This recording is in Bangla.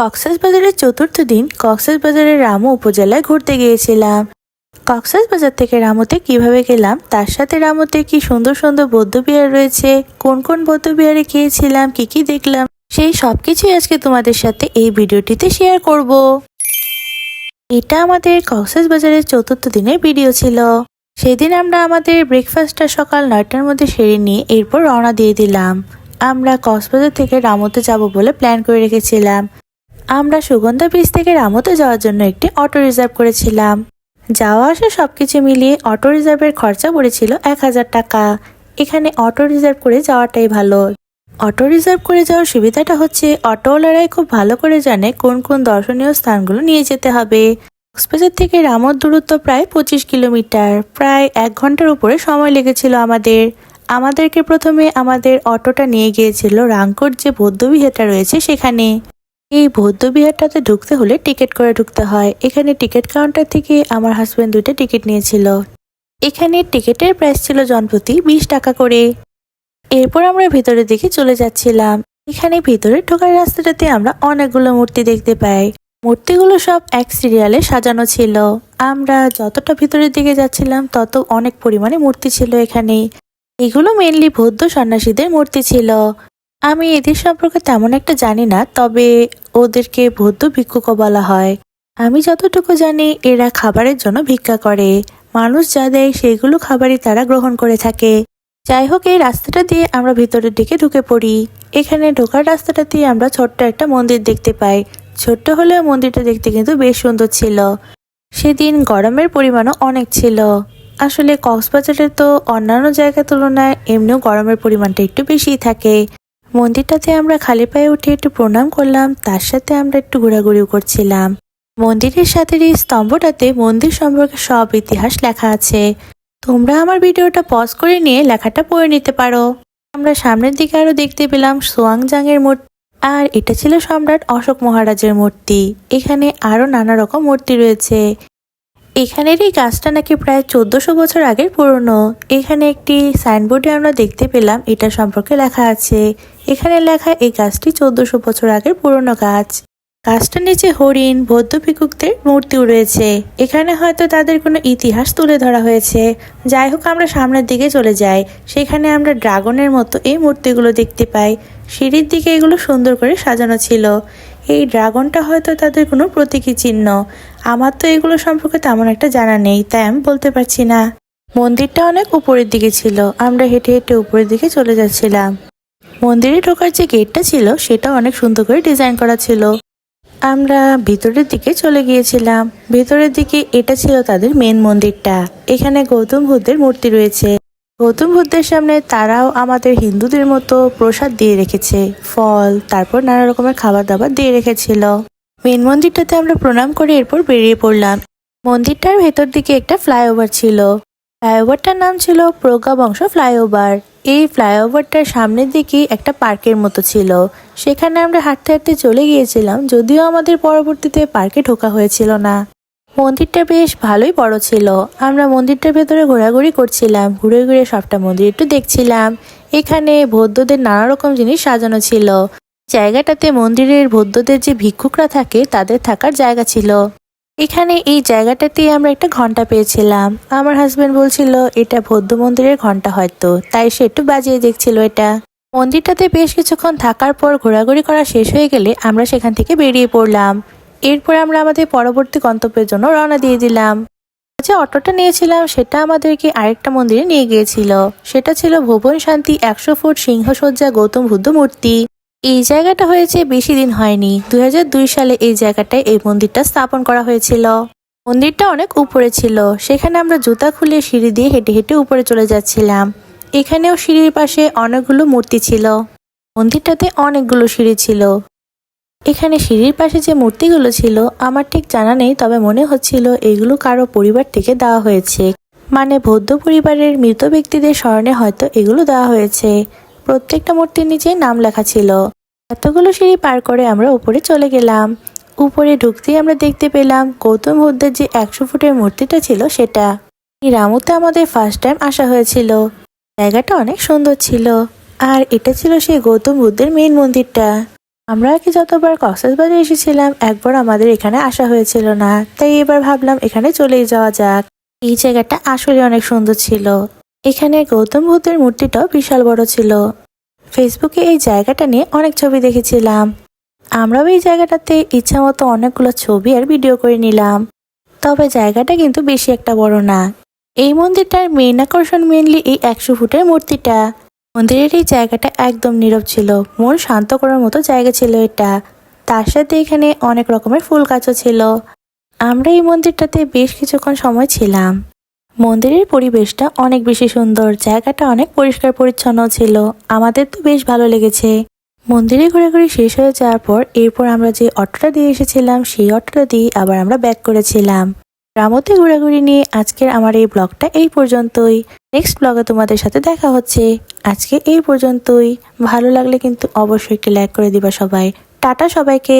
কক্সবাজারের চতুর্থ দিন কক্সবাজারের রামু উপজেলায় ঘুরতে গিয়েছিলাম। কক্সবাজার থেকে রামুতে কীভাবে গেলাম, তার সাথে রামুতে কি সুন্দর সুন্দর বৌদ্ধ বিহার রয়েছে, কোন কোন বৌদ্ধ বিহারে গিয়েছিলাম, কি কি দেখলাম, সেই সব কিছুই আজকে তোমাদের সাথে এই ভিডিওটিতে শেয়ার করব। এটা আমাদের কক্সবাজারের চতুর্থ দিনের ভিডিও ছিল। সেদিন আমরা আমাদের ব্রেকফাস্টটা সকাল নয়টার মধ্যে সেরে নিয়ে এরপর রওনা দিয়ে দিলাম। আমরা কক্সবাজার থেকে রামুতে যাব বলে প্ল্যান করে রেখেছিলাম। আমরা সুগন্ধা বীচ থেকে রামুতে যাওয়ার জন্য একটি অটো রিজার্ভ করেছিলাম। যাওয়া আসা সবকিছু মিলিয়ে অটো রিজার্ভের খরচা পড়েছিল এক হাজার টাকা। এখানে অটো রিজার্ভ করে যাওয়াটাই ভালো। অটো রিজার্ভ করে যাওয়ার সুবিধাটা হচ্ছে অটোওয়ালারাই খুব ভালো করে জানে কোন কোন দর্শনীয় স্থানগুলো নিয়ে যেতে হবে। কক্সবাজার থেকে রামর দূরত্ব প্রায় পঁচিশ কিলোমিটার। প্রায় এক ঘণ্টার উপরে সময় লেগেছিল আমাদের। আমাদেরকে প্রথমে আমাদের অটোটা নিয়ে গিয়েছিল রাঙ্কর যে বৌদ্ধবিহারটা রয়েছে সেখানে। এই বৌদ্ধ বিহারটাতে ঢুকতে হলে টিকিট করে ঢুকতে হয়। এখানে টিকিট কাউন্টার থেকে আমার হাজব্যান্ড দুইটা টিকিট নিয়েছিল। এখানে টিকিটের প্রাইস ছিল জনপ্রতি বিশ টাকা করে। এরপর আমরা ভিতরের দিকে চলে যাচ্ছিলাম। এখানে ভিতরে ঢোকার রাস্তাটাতে আমরা অনেকগুলো মূর্তি দেখতে পাই। মূর্তিগুলো সব এক সিরিয়ালে সাজানো ছিল। আমরা যতটা ভিতরের দিকে যাচ্ছিলাম, তত অনেক পরিমাণে মূর্তি ছিল এখানে। এগুলো মেনলি বৌদ্ধ সন্ন্যাসীদের মূর্তি ছিল। আমি এদের সম্পর্কে তেমন একটা জানি না, তবে ওদেরকে বৌদ্ধ ভিক্ষুকও বলা হয়। আমি যতটুকু জানি, এরা খাবারের জন্য ভিক্ষা করে। মানুষ যা দেয় সেগুলো খাবারই তারা গ্রহণ করে থাকে। যাই হোক, এই রাস্তাটা দিয়ে আমরা ভিতরের দিকে ঢুকে পড়ি। এখানে ঢোকার রাস্তাটা দিয়ে আমরা ছোট্ট একটা মন্দির দেখতে পাই। ছোট্ট হলেও মন্দিরটা দেখতে কিন্তু বেশ সুন্দর ছিল। সেদিন গরমের পরিমাণও অনেক ছিল। আসলে কক্সবাজারে তো অন্যান্য জায়গার তুলনায় এমনিও গরমের পরিমাণটা একটু বেশিই থাকে। মন্দিরটাতে আমরা খালি পায়ে উঠে একটু প্রণাম করলাম, তার সাথে আমরা একটু ঘোরাঘুরিও করছিলাম। মন্দিরের সাথে এই স্তম্ভটাতে মন্দির সম্পর্কে সব ইতিহাস লেখা আছে। তোমরা আমার ভিডিওটা পজ করে নিয়ে লেখাটা পড়ে নিতে পারো। আমরা সামনের দিকে আরও দেখতে পেলাম সোয়াংজাং এর মূর্তি, আর এটা ছিল সম্রাট অশোক মহারাজের মূর্তি। এখানে আরও নানা রকম মূর্তি রয়েছে। এখানের এই গাছটা নাকি প্রায় চোদ্দশো বছর আগের পুরনো। এখানে একটি সাইনবোর্ডে আমরা দেখতে পেলাম, এটা সম্পর্কে লেখা আছে। এখানে লেখা, এই গাছটি চোদ্দশো বছর আগের পুরনো গাছ। গাছটার নিচে হরিণ, বৌদ্ধ ভিক্ষুকদের মূর্তিও রয়েছে। এখানে হয়তো তাদের কোনো ইতিহাস তুলে ধরা হয়েছে। যাই হোক, আমরা সামনের দিকে চলে যাই। সেখানে আমরা ড্রাগনের মতো এই মূর্তিগুলো দেখতে পাই। সিঁড়ির দিকে এগুলো সুন্দর করে সাজানো ছিল। এই ড্রাগনটা হয়তো তাদের কোনো প্রতীকী চিহ্ন। আমার তো এগুলো সম্পর্কে তেমন একটা জানা নেই, তাই আমি বলতে পারছি না। মন্দিরটা অনেক উপরের দিকে ছিল, আমরা হেঁটে হেঁটে উপরের দিকে চলে যাচ্ছিলাম। মন্দিরে ঢোকার যে গেটটা ছিল, সেটা অনেক সুন্দর করে ডিজাইন করা ছিল। আমরা ভিতরের দিকে চলে গিয়েছিলাম। ভিতরের দিকে এটা ছিল তাদের মেন মন্দিরটা। এখানে গৌতম বুদ্ধের মূর্তি রয়েছে। গৌতম বুদ্ধের সামনে তারাও আমাদের হিন্দুদের মতো প্রসাদ দিয়ে রেখেছে, ফল, তারপর নানা রকমের খাবার দাবার দিয়ে রেখেছিল। মেন মন্দিরটাতে আমরা প্রণাম করে এরপর বেরিয়ে পড়লাম। মন্দিরটার ভেতর দিকে একটা ফ্লাইওভার ছিল। ফ্লাইওভারটার নাম ছিল প্রজ্ঞা বংশ ফ্লাইওভার এই ফ্লাইওভারটার সামনের দিকে একটা পার্কের মতো ছিল। সেখানে আমরা হাঁটতে হাঁটতে চলে গিয়েছিলাম, যদিও আমাদের পরবর্তীতে পার্কে ঢোকা হয়েছিল না। মন্দিরটা বেশ ভালোই বড় ছিল। আমরা মন্দিরটার ভেতরে ঘোরাঘুরি করছিলাম। ঘুরে ঘুরে সবটা মন্দির একটু দেখছিলাম। এখানে বৌদ্ধদের নানা রকম জিনিস সাজানো ছিল। জায়গাটাতে মন্দিরের বৌদ্ধদের যে ভিক্ষুকরা থাকে, তাদের থাকার জায়গা ছিল। এখানে এই জায়গাটাতে আমরা একটা ঘণ্টা পেয়েছিলাম। আমার হাজব্যান্ড বলছিল, এটা বৌদ্ধ মন্দিরের ঘণ্টা হয়তো। তাই সে একটু বাজিয়ে দেখছিল এটা। মন্দিরটাতে বেশ কিছুক্ষণ থাকার পর ঘোরাঘুরি করা শেষ হয়ে গেলে আমরা সেখান থেকে বেরিয়ে পড়লাম। এরপর আমরা আমাদের পরবর্তী গন্তব্যের জন্য রওনা দিয়ে দিলাম। যে অটোটা নিয়েছিলাম, সেটা আমাদেরকে আরেকটা মন্দিরে নিয়ে গিয়েছিল। সেটা ছিল ভুবন শান্তি একশো ফুট সিংহসজ্জা গৌতম বুদ্ধ মূর্তি। এই জায়গাটা হয়েছে বেশি দিন হয়নি। দুই হাজার দুই সালে এই জায়গাটায় এই মন্দিরটা স্থাপন করা হয়েছিল। মন্দিরটা অনেক উপরে ছিল। সেখানে আমরা জুতা খুলে সিঁড়ি দিয়ে হেঁটে হেঁটে উপরে চলে যাচ্ছিলাম। এখানেও সিঁড়ির পাশে অনেকগুলো মূর্তি ছিল। মন্দিরটাতে অনেকগুলো সিঁড়ি ছিল। এখানে সিঁড়ির পাশে যে মূর্তিগুলো ছিল, আমার ঠিক জানা নেই, তবে মনে হচ্ছিল এগুলো কারও পরিবার থেকে দেওয়া হয়েছে। মানে বৌদ্ধ পরিবারের মৃত ব্যক্তিদের স্মরণে হয়তো এগুলো দেওয়া হয়েছে। প্রত্যেকটা মূর্তির নিচে নাম লেখা ছিল। এতগুলো সিঁড়ি পার করে আমরা উপরে চলে গেলাম। উপরে ঢুকতেই আমরা দেখতে পেলাম গৌতম বুদ্ধের যে একশো ফুটের মূর্তিটা ছিল সেটা। রামুতে আমাদের ফার্স্ট টাইম আসা হয়েছিল। জায়গাটা অনেক সুন্দর ছিল। আর এটা ছিল সেই গৌতম বুদ্ধের মেন মন্দিরটা। আমরা আগে যতবার কক্সবাজারে এসেছিলাম, একবার আমাদের এখানে আসা হয়েছিল না। তাই এবার ভাবলাম এখানে চলেই যাওয়া যাক। এই জায়গাটা আসলে অনেক সুন্দর ছিল। এখানে গৌতম বুদ্ধের মূর্তিটাও বিশাল বড় ছিল। ফেসবুকে এই জায়গাটা নিয়ে অনেক ছবি দেখেছিলাম। আমরাও এই জায়গাটাতে ইচ্ছা মতো অনেকগুলো ছবি আর ভিডিও করে নিলাম। তবে জায়গাটা কিন্তু বেশি একটা বড় না। এই মন্দিরটার মেইন আকর্ষণ মেনলি এই একশো ফুটের মূর্তিটা। মন্দিরের এই জায়গাটা একদম নীরব ছিল। মন শান্ত করার মতো জায়গা ছিল এটা। তার সাথে এখানে অনেক রকমের ফুল গাছও ছিল। আমরা এই মন্দিরটাতে বেশ কিছুক্ষণ সময় ছিলাম। মন্দিরের পরিবেশটা অনেক বেশি সুন্দর, জায়গাটা অনেক পরিষ্কার পরিচ্ছন্ন ছিল। আমাদের তো বেশ ভালো লেগেছে। মন্দিরে ঘোরাঘুরি শেষ হয়ে যাওয়ার পর এরপর আমরা যে অটোটা দিয়ে এসেছিলাম, সেই অটোটা দিয়ে আবার আমরা ব্যাক করেছিলাম। রামতে ঘোরাঘুরি নিয়ে আজকের আমার এই ব্লগটা এই পর্যন্তই। নেক্সট ব্লগে তোমাদের সাথে দেখা হচ্ছে। আজকে এই পর্যন্তই। ভালো লাগলে কিন্তু অবশ্যই একটি লাইক করে দিবা সবাই। টাটা সবাইকে।